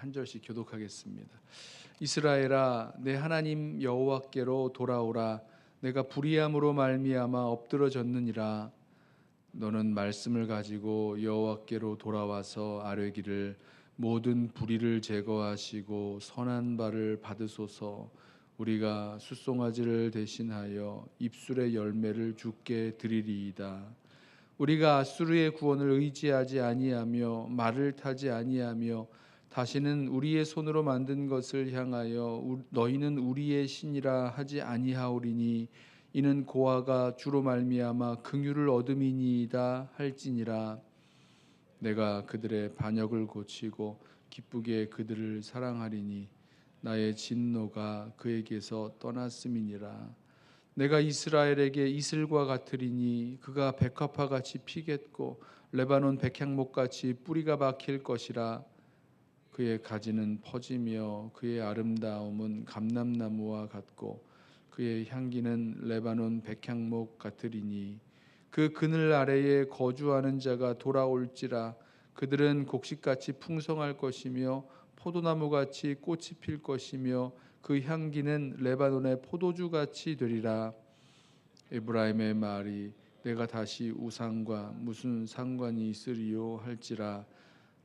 한 절씩 교독하겠습니다. 이스라엘아 내 하나님 여호와께로 돌아오라. 내가 불의함으로 말미암아 엎드러졌느니라. 너는 말씀을 가지고 여호와께로 돌아와서 아뢰기를 모든 불의를 제거하시고 선한 바를 받으소서. 우리가 숫송아지를 대신하여 입술의 열매를 주께 드리리이다. 우리가 아수르의 구원을 의지하지 아니하며 말을 타지 아니하며 다시는 우리의 손으로 만든 것을 향하여 우- 너희는 우리의 신이라 하지 아니하오리니 이는 고아가 주로 말미암아 긍휼을 얻음이니이다 할지니라. 내가 그들의 반역을 고치고 기쁘게 그들을 사랑하리니 나의 진노가 그에게서 떠났음이니라. 내가 이스라엘에게 이슬과 같으리니 그가 백합화 같이 피겠고 레바논 백향목 같이 뿌리가 박힐 것이라 그의 가지는 퍼지며 그의 아름다움은 감람나무와 같고 그의 향기는 레바논 백향목 같으리니 그 그늘 아래에 거주하는 자가 돌아올지라 그들은 곡식같이 풍성할 것이며 포도나무같이 꽃이 필 것이며 그 향기는 레바논의 포도주같이 되리라. 에브라임의 말이 내가 다시 우상과 무슨 상관이 있으리요 할지라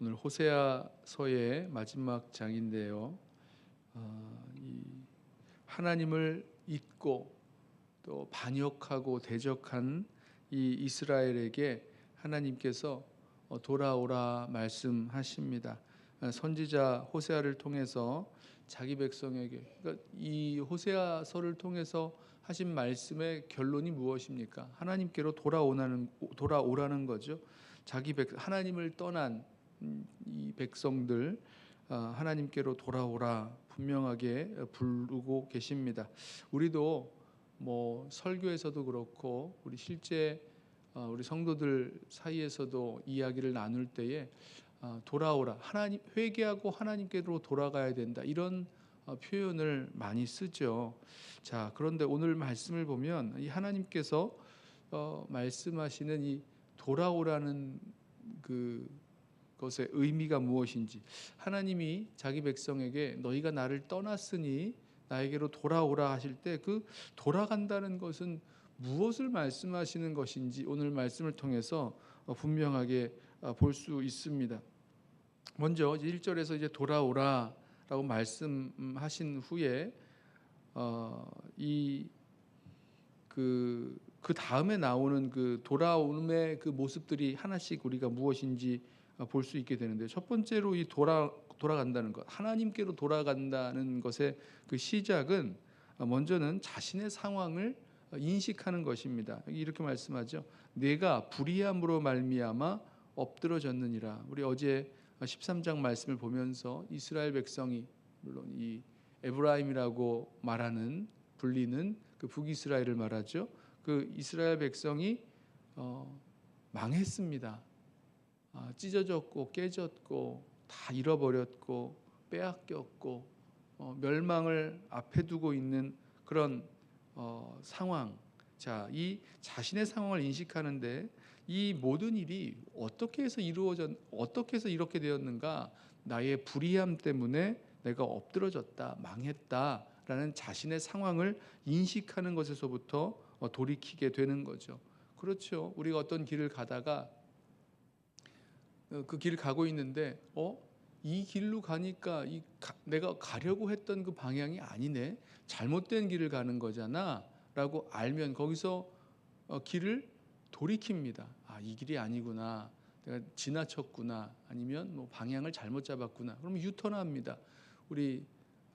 오늘 호세아서의 마지막 장인데요. 어, 이 하나님을 잊고 또 반역하고 대적한 이 이스라엘에게 하나님께서 어, 돌아오라 말씀하십니다. 어, 선지자 호세아를 통해서 자기 백성에게 그러니까 이 호세아서를 통해서 하신 말씀의 결론이 무엇입니까? 하나님께로 돌아오라는 돌아오라는 거죠. 자기 백 하나님을 떠난 음, 이 백성들 아, 하나님께로 돌아오라 분명하게 부르고 계십니다. 우리도 뭐 설교에서도 그렇고 우리 실제 어, 우리 성도들 사이에서도 이야기를 나눌 때에 아, 돌아오라 하나님 회개하고 하나님께로 돌아가야 된다 이런 어, 표현을 많이 쓰죠. 자 그런데 오늘 말씀을 보면 이 하나님께서 어, 말씀하시는 이 돌아오라는 그 것의 의미가 무엇인지 하나님이 자기 백성에게 너희가 나를 떠났으니 나에게로 돌아오라 하실 때 그 돌아간다는 것은 무엇을 말씀하시는 것인지 오늘 말씀을 통해서 어, 분명하게 볼 수 있습니다. 먼저 1절에서 이제 돌아오라라고 말씀하신 후에 어, 이그 그 다음에 나오는 그 돌아옴의 그 모습들이 하나씩 우리가 무엇인지 볼 수 있게 되는데 첫 번째로 이 돌아 돌아간다는 것 하나님께로 돌아간다는 것의 그 시작은 먼저는 자신의 상황을 인식하는 것입니다. 이렇게 말씀하죠. 내가 불의함으로 말미암아 엎드러졌느니라. 우리 어제 13장 말씀을 보면서 이스라엘 백성이 물론 이 에브라임이라고 말하는 불리는 그 북이스라엘을 말하죠. 그 이스라엘 백성이 어, 망했습니다. 아, 찢어졌고 깨졌고 다 잃어버렸고 빼앗겼고 어, 멸망을 앞에 두고 있는 그런 어, 상황. 자, 이 자신의 상황을 인식하는데 이 모든 일이 어떻게 해서 이루어졌 어떻게 해서 이렇게 되었는가? 나의 불의함 때문에 내가 엎드러졌다, 망했다 라는 자신의 상황을 인식하는 것에서부터 어, 돌이키게 되는 거죠. 그렇죠. 우리가 어떤 길을 가다가 그 길을 가고 있는데 어? 이 길로 가니까 이 가, 내가 가려고 했던 그 방향이 아니네. 잘못된 길을 가는 거잖아 라고 알면 거기서 어, 길을 돌이킵니다. 아, 이 길이 아니구나. 내가 지나쳤구나. 아니면 뭐 방향을 잘못 잡았구나. 그럼 유턴합니다. 우리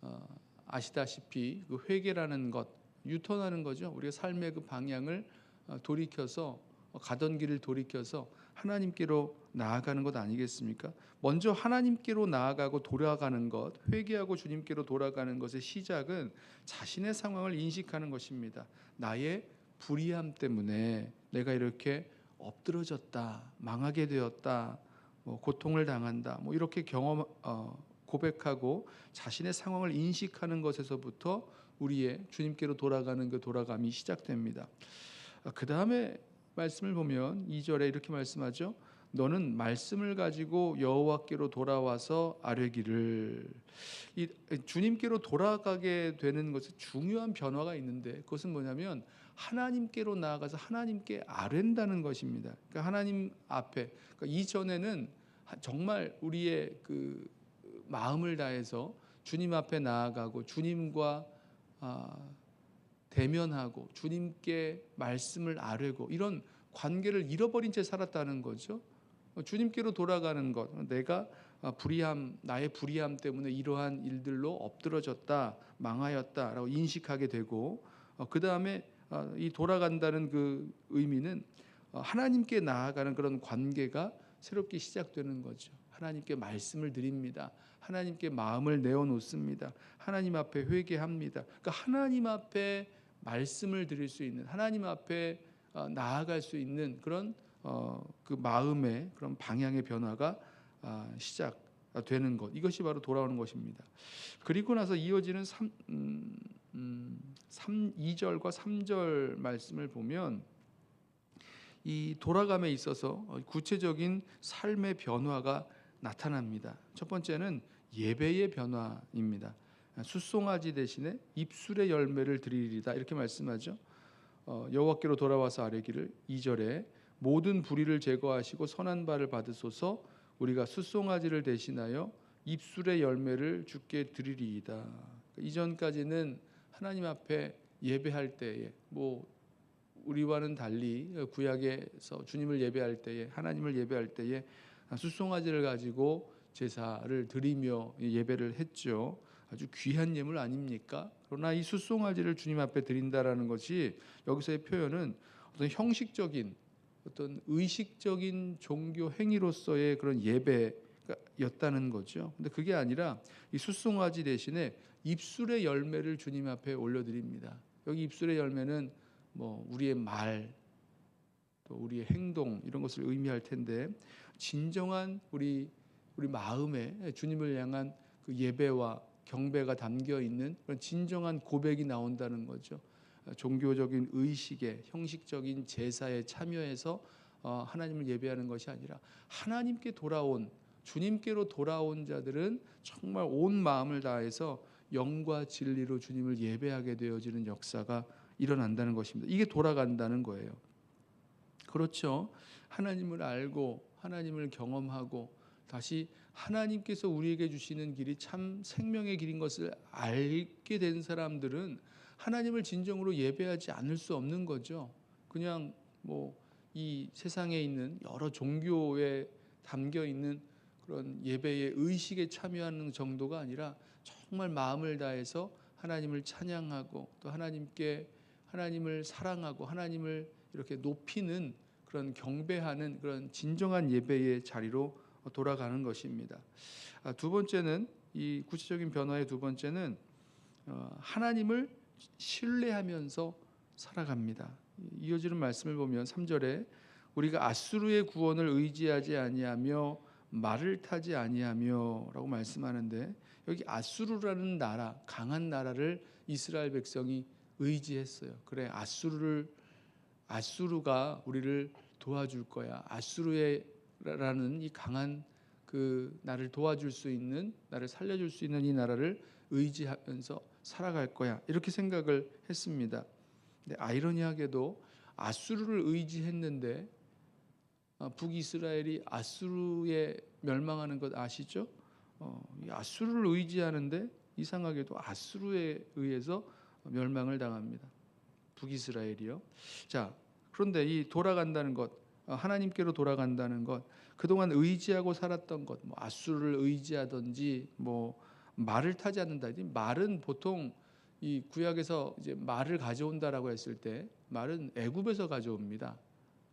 어, 아시다시피 그 회개라는 것 유턴하는 거죠. 우리가 삶의 그 방향을 어, 돌이켜서 가던 길을 돌이켜서 하나님께로 나아가는 것 아니겠습니까? 먼저 하나님께로 나아가고 돌아가는 것, 회개하고 주님께로 돌아가는 것의 시작은 자신의 상황을 인식하는 것입니다. 나의 불의함 때문에 내가 이렇게 엎드러졌다, 망하게 되었다, 뭐 고통을 당한다, 뭐 이렇게 경험 어, 고백하고 자신의 상황을 인식하는 것에서부터 우리의 주님께로 돌아가는 그 돌아감이 시작됩니다. 그 다음에 말씀을 보면 2절에 이렇게 말씀하죠. 너는 말씀을 가지고 여호와께로 돌아와서 아뢰기를 이 주님께로 돌아가게 되는 것은 중요한 변화가 있는데 그것은 뭐냐면 하나님께로 나아가서 하나님께 아뢰다는 것입니다. 그러니까 하나님 앞에 그러니까 이전에는 정말 우리의 그 마음을 다해서 주님 앞에 나아가고 주님과 아, 대면하고 주님께 말씀을 아뢰고 이런 관계를 잃어버린 채 살았다는 거죠. 주님께로 돌아가는 것, 내가 불의함, 나의 불의함 때문에 이러한 일들로 엎드러졌다, 망하였다라고 인식하게 되고, 그 다음에 이 돌아간다는 그 의미는 하나님께 나아가는 그런 관계가 새롭게 시작되는 거죠. 하나님께 말씀을 드립니다. 하나님께 마음을 내어놓습니다. 하나님 앞에 회개합니다. 그러니까 하나님 앞에 말씀을 드릴 수 있는 하나님 앞에 나아갈 수 있는 그런 어, 그 마음의 그런 방향의 변화가 아, 시작되는 것 이것이 바로 돌아오는 것입니다. 그리고 나서 이어지는 3, 음, 음, 3 2절과 3절 말씀을 보면 이 돌아감에 있어서 구체적인 삶의 변화가 나타납니다. 첫 번째는 예배의 변화입니다. 숫송아지 대신에 입술의 열매를 드리리다 이렇게 말씀하죠. 어, 여호와께로 돌아와서 아뢰기를 2절에 모든 불의를 제거하시고 선한 바를 받으소서 우리가 숫송아지를 대신하여 입술의 열매를 주께 드리리이다. 이전까지는 하나님 앞에 예배할 때에 뭐 우리와는 달리 구약에서 주님을 예배할 때에 하나님을 예배할 때에 숫송아지를 가지고 제사를 드리며 예배를 했죠. 아주 귀한 예물 아닙니까? 그러나 이 숫송아지를 주님 앞에 드린다라는 것이 여기서의 표현은 어떤 형식적인 어떤 의식적인 종교 행위로서의 그런 예배였다는 거죠. 근데 그게 아니라 이 숫송아지 대신에 입술의 열매를 주님 앞에 올려드립니다. 여기 입술의 열매는 뭐 우리의 말, 또 우리의 행동 이런 것을 의미할 텐데 진정한 우리 우리 마음에 주님을 향한 그 예배와 경배가 담겨 있는 그런 진정한 고백이 나온다는 거죠. 종교적인 의식에 형식적인 제사에 참여해서 어, 하나님을 예배하는 것이 아니라 하나님께 돌아온 주님께로 돌아온 자들은 정말 온 마음을 다해서 영과 진리로 주님을 예배하게 되어지는 역사가 일어난다는 것입니다. 이게 돌아간다는 거예요. 그렇죠. 하나님을 알고 하나님을 경험하고 다시 하나님께서 우리에게 주시는 길이 참 생명의 길인 것을 알게 된 사람들은 하나님을 진정으로 예배하지 않을 수 없는 거죠. 그냥 뭐 이 세상에 있는 여러 종교에 담겨 있는 그런 예배의 의식에 참여하는 정도가 아니라 정말 마음을 다해서 하나님을 찬양하고 또 하나님께 하나님을 사랑하고 하나님을 이렇게 높이는 그런 경배하는 그런 진정한 예배의 자리로 돌아가는 것입니다. 아, 두 번째는 이 구체적인 변화의 두 번째는 어, 하나님을 신뢰하면서 살아갑니다. 이어지는 말씀을 보면 3절에 우리가 아수르의 구원을 의지하지 아니하며 말을 타지 아니하며라고 말씀하는데 여기 아수르라는 나라 강한 나라를 이스라엘 백성이 의지했어요. 그래 아수르를 아수르가 우리를 도와줄 거야. 아수르 라는 이 강한 그 나를 도와줄 수 있는 나를 살려줄 수 있는 이 나라를 의지하면서 살아갈 거야. 이렇게 생각을 했습니다. 근데 아이러니하게도 아수르를 의지했는데 어, 북이스라엘이 아수르에 멸망하는 것 아시죠? 어, 아수르를 의지하는데 이상하게도 아수르에 의해서 멸망을 당합니다. 북이스라엘이요. 자, 그런데 이 돌아간다는 것, 어, 하나님께로 돌아간다는 것, 그동안 의지하고 살았던 것, 뭐 아수르를 의지하든지 뭐 말을 타지 않는다. 말은 보통 이 구약에서 이제 말을 가져온다라고 했을 때 말은 애굽에서 가져옵니다.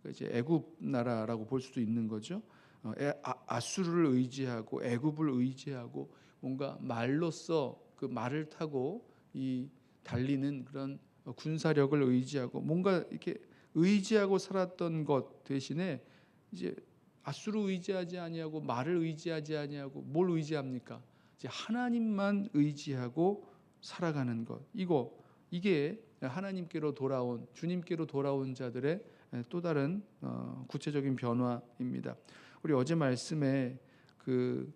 이제 애굽 나라라고 볼 수도 있는 거죠. 어, 에- 아, 아수르를 의지하고 애굽을 의지하고 뭔가 말로써 그 말을 타고 이 달리는 그런 어, 군사력을 의지하고 뭔가 이렇게 의지하고 살았던 것 대신에 이제 아수르 의지하지 아니하고 말을 의지하지 아니하고 뭘 의지합니까? 이제 하나님만 의지하고 살아가는 것. 이거 이게 하나님께로 돌아온 주님께로 돌아온 자들의 또 다른 어, 구체적인 변화입니다. 우리 어제 말씀에 그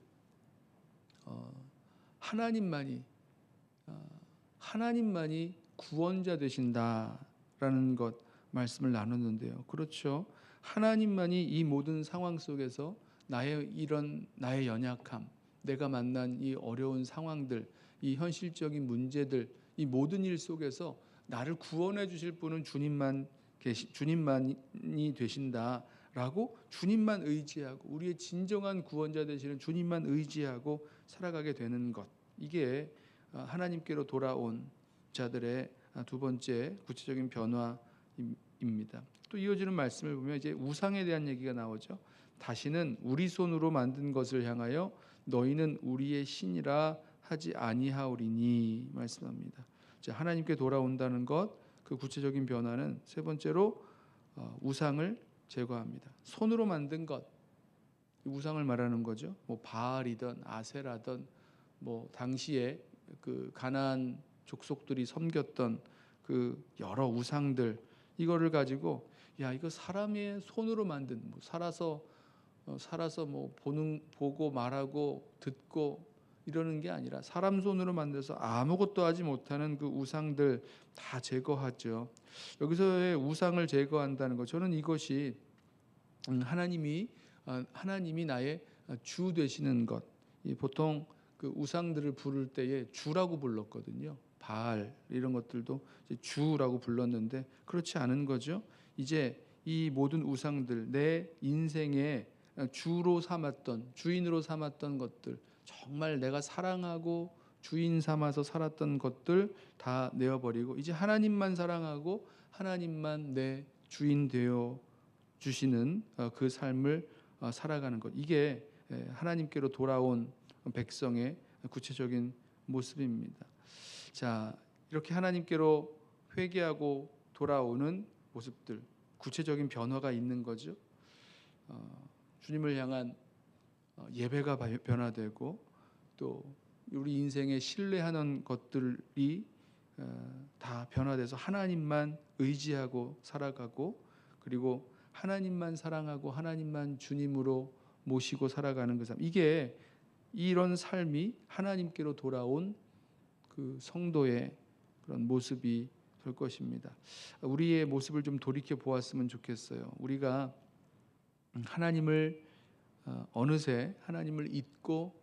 어, 하나님만이 어, 하나님만이 구원자 되신다라는 것 말씀을 나눴는데요. 그렇죠. 하나님만이 이 모든 상황 속에서 나의 이런 나의 연약함, 내가 만난 이 어려운 상황들, 이 현실적인 문제들, 이 모든 일 속에서 나를 구원해 주실 분은 주님만 계시 주님만이 되신다라고 주님만 의지하고 우리의 진정한 구원자 되시는 주님만 의지하고 살아가게 되는 것. 이게 어, 하나님께로 돌아온 자들의 아, 두 번째 구체적인 변화 입니다. 또 이어지는 말씀을 보면 이제 우상에 대한 얘기가 나오죠. 다시는 우리 손으로 만든 것을 향하여 너희는 우리의 신이라 하지 아니하오리니 말씀합니다. 자, 하나님께 돌아온다는 것, 그 구체적인 변화는 세 번째로 어, 우상을 제거합니다. 손으로 만든 것, 이 우상을 말하는 거죠. 뭐 바알이든 아세라든 뭐 당시에 그 가나안 족속들이 섬겼던 그 여러 우상들 이거를 가지고 야 이거 사람의 손으로 만든 뭐 살아서 어, 살아서 뭐 보는 보고 말하고 듣고 이러는 게 아니라 사람 손으로 만들어서 아무것도 하지 못하는 그 우상들 다 제거하죠. 여기서의 우상을 제거한다는 것 저는 이것이 음, 하나님이 어, 하나님이 나의 주 되시는 것. 이 보통 그 우상들을 부를 때에 주라고 불렀거든요. 바알 이런 것들도 주라고 불렀는데 그렇지 않은 거죠. 이제 이 모든 우상들 내 인생의 주로 삼았던 주인으로 삼았던 것들 정말 내가 사랑하고 주인 삼아서 살았던 것들 다 내어버리고 이제 하나님만 사랑하고 하나님만 내 주인 되어 주시는 어, 그 삶을 어, 살아가는 것 이게 예, 하나님께로 돌아온 백성의 구체적인 모습입니다. 자 이렇게 하나님께로 회개하고 돌아오는 모습들 구체적인 변화가 있는 거죠. 어, 주님을 향한 어, 예배가 바- 변화되고 또 우리 인생에 신뢰하는 것들이 어, 다 변화돼서 하나님만 의지하고 살아가고 그리고 하나님만 사랑하고 하나님만 주님으로 모시고 살아가는 그 삶. 이게 이런 삶이 하나님께로 돌아온 그 성도의 그런 모습이 될 것입니다. 우리의 모습을 좀 돌이켜 보았으면 좋겠어요. 우리가 하나님을 어, 어느새 하나님을 잊고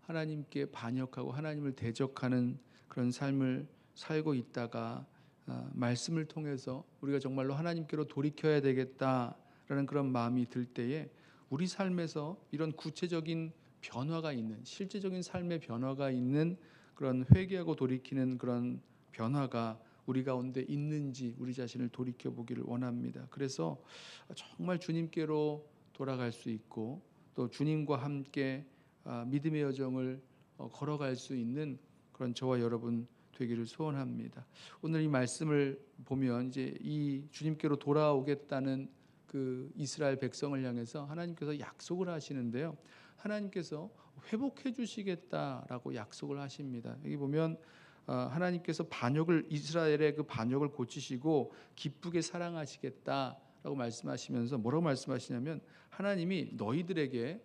하나님께 반역하고 하나님을 대적하는 그런 삶을 살고 있다가 어, 말씀을 통해서 우리가 정말로 하나님께로 돌이켜야 되겠다라는 그런 마음이 들 때에 우리 삶에서 이런 구체적인 변화가 있는 실제적인 삶의 변화가 있는 그런 회개하고 돌이키는 그런 변화가 우리 가운데 있는지 우리 자신을 돌이켜 보기를 원합니다. 그래서 정말 주님께로 돌아갈 수 있고 또 주님과 함께 아, 믿음의 여정을 어, 걸어갈 수 있는 그런 저와 여러분 되기를 소원합니다. 오늘 이 말씀을 보면 이제 이 주님께로 돌아오겠다는 그 이스라엘 백성을 향해서 하나님께서 약속을 하시는데요. 하나님께서 회복해 주시겠다라고 약속을 하십니다. 여기 보면 어, 하나님께서 반역을 이스라엘의 그 반역을 고치시고 기쁘게 사랑하시겠다라고 말씀하시면서 뭐라고 말씀하시냐면 하나님이 너희들에게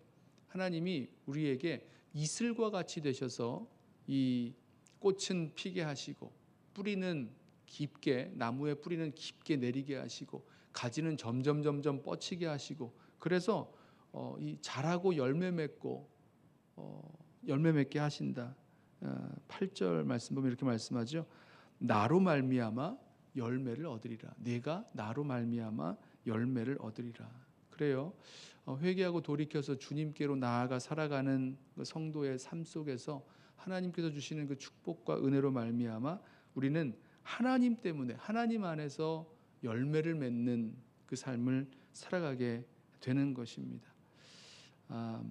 하나님이 우리에게 이슬과 같이 되셔서 이 꽃은 피게 하시고 뿌리는 깊게 나무의 뿌리는 깊게 내리게 하시고 가지는 점점 점점 뻗치게 하시고 그래서 어, 이 자라고 열매 맺고 어, 열매 맺게 하신다. 어, 8절 말씀 보면 이렇게 말씀하죠. 나로 말미암아 열매를 얻으리라. 내가 나로 말미암아 열매를 얻으리라. 그래요. 어, 회개하고 돌이켜서 주님께로 나아가 살아가는 그 성도의 삶 속에서 하나님께서 주시는 그 축복과 은혜로 말미암아 우리는 하나님 때문에 하나님 안에서 열매를 맺는 그 삶을 살아가게 되는 것입니다. 아,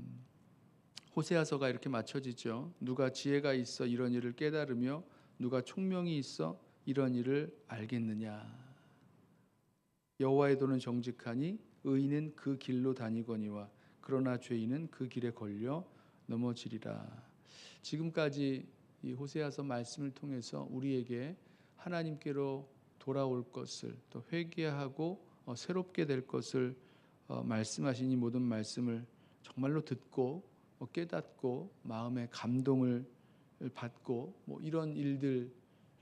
호세아서가 이렇게 맞춰지죠. 누가 지혜가 있어 이런 일을 깨달으며 누가 총명이 있어 이런 일을 알겠느냐. 여호와의 도는 정직하니 의인은 그 길로 다니거니와 그러나 죄인은 그 길에 걸려 넘어지리라. 지금까지 이 호세아서 말씀을 통해서 우리에게 하나님께로 돌아올 것을 또 회개하고 어, 새롭게 될 것을 어, 말씀하신 이 모든 말씀을 정말로 듣고 어, 깨닫고 마음의 감동을 받고 뭐 이런 일들에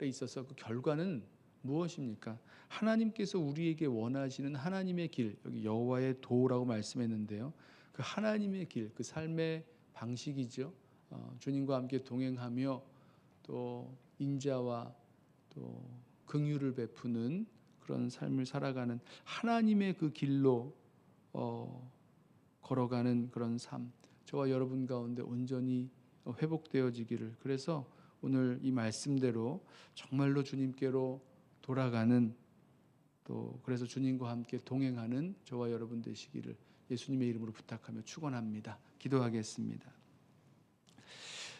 있어서 그 결과는 무엇입니까? 하나님께서 우리에게 원하시는 하나님의 길 여기 여호와의 도라고 말씀했는데요. 그 하나님의 길, 그 삶의 방식이죠. 어, 주님과 함께 동행하며 또 인자와 또 긍휼을 베푸는 그런 삶을 살아가는 하나님의 그 길로 어, 걸어가는 그런 삶. 저와 여러분 가운데 온전히 회복되어지기를. 그래서 오늘 이 말씀대로 정말로 주님께로 돌아가는 또 그래서 주님과 함께 동행하는 저와 여러분 되시기를 예수님의 이름으로 부탁하며 축원합니다. 기도하겠습니다.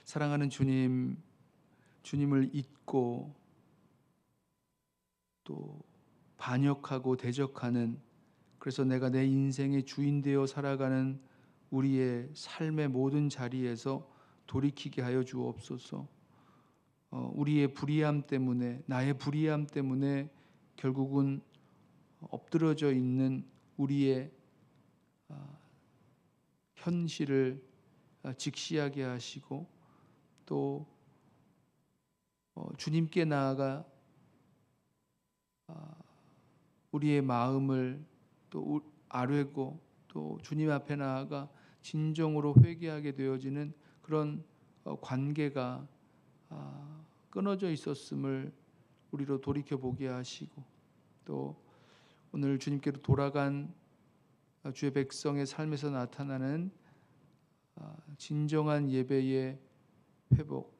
사랑하는 주님, 주님을 잊고 또 반역하고 대적하는 그래서 내가 내 인생의 주인 되어 살아가는 우리의 삶의 모든 자리에서 돌이키게 하여 주옵소서. 어, 우리의 불의함 때문에 나의 불의함 때문에 결국은 엎드러져 있는 우리의 아, 현실을 아, 직시하게 하시고 또 어, 주님께 나아가 아, 우리의 마음을 또 아뢰고 또 주님 앞에 나아가 진정으로 회개하게 되어지는 그런 어, 관계가 끊어져 있었음을 우리로 돌이켜 보게 하시고 또 오늘 주님께로 돌아간 주의 백성의 삶에서 나타나는 진정한 예배의 회복,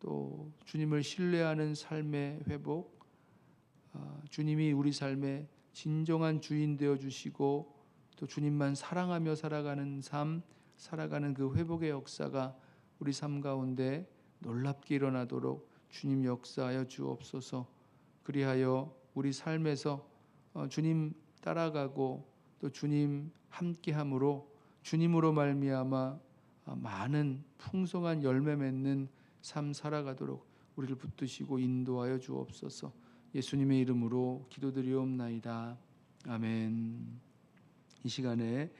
또 주님을 신뢰하는 삶의 회복, 주님이 우리 삶의 진정한 주인 되어 주시고 또 주님만 사랑하며 살아가는 삶, 살아가는 그 회복의 역사가 우리 삶 가운데 놀랍게 일어나도록 주님 역사하여 주옵소서. 그리하여 우리 삶에서 어, 주님 따라가고 또 주님 함께함으로 주님으로 말미암아 아, 많은 풍성한 열매 맺는 삶 살아가도록 우리를 붙드시고 인도하여 주옵소서. 예수님의 이름으로 기도드리옵나이다. 아멘. 이 시간에